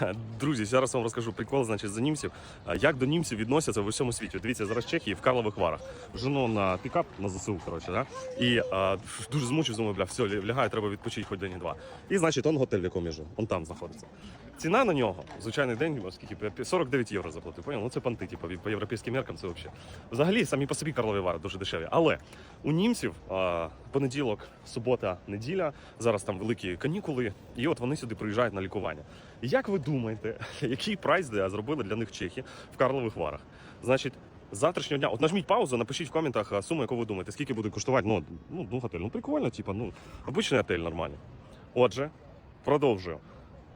Друзі, зараз вам розкажу прикол, значить, за німців. Як до німців відносяться в усьому світі. Дивіться, зараз Чехії в Карлових Варах. Жену на пікап на ЗСУ, коротше, да? І а, дуже змучив, думаю, бля, все, лягаю, треба відпочити хоч день-два. І значить, он готель, в якому я живу, он там знаходиться. Ціна на нього, звичайний день, скільки 49 євро заплатив. Поняв? Ну це понти, типу, по європейським меркам це взагалі. Взагалі, самі по собі Карлові Вари дуже дешеві. Але у німців а, понеділок, субота, неділя, зараз там великі канікули, і от вони сюди приїжджають на лікування. Як ви думаєте, який прайс зробили для них чехи в Карлових Варах? Значить, завтрашнього дня, от нажміть паузу, напишіть в коментах суму, яку ви думаєте, скільки буде коштувати. Ну, ну, ну готель. Ну прикольно, типу, ну, обичний готель нормальний. Отже, продовжую.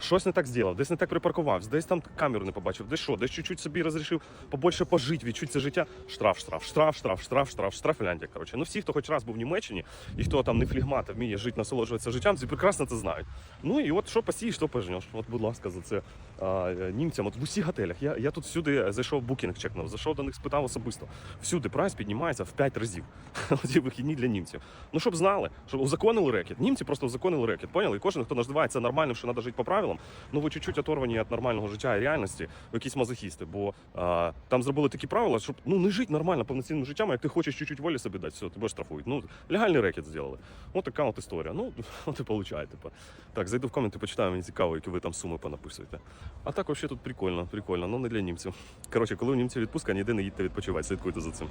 Щось не так зробив, десь не так припаркувався, десь там камеру не побачив, десь що, десь чуть-чуть собі розрішив побольше пожити, відчути це життя. Штраф, штраф, штраф, штраф, штраф, штраф, штраф, Фінляндія. Коротше, ну всі, хто хоч раз був в Німеччині і хто там не флігмат, а вміє жити, насолоджуватися життям, ці прекрасно це знають. Ну і от що посієш, що пожнеш. От, будь ласка, за це а, е, німцям. От в усіх готелях. Я, я тут всюди зайшов букінг, чекнув, зайшов до них, спитав особисто. Всюди прайс піднімається в 5 разів. Ці вихідні для німців. Ну щоб знали, щоб узаконили рекет. Німці просто узаконили рекет. Поняли? І кожен, хто називається нормальним, що треба жити по правилам, ну ви чуть-чуть оторвані від нормального життя і реальності, якісь мазохісти. Бо а, там зробили такі правила, щоб ну не жити нормально повноцінним життям, як ти хочеш чуть-чуть волі собі дати, все, тебе штрафують. Ну легальний рекет зробили. От така от історія. Ну от і получає. Типу. Так, зайду в коменти, почитаю, мені цікаво, які ви там суми понаписуєте. А так взагалі тут прикольно, прикольно, ну не для німців. Коротше, коли у німців відпустка, ніде не їдьте відпочивати, слідкуйте за цим.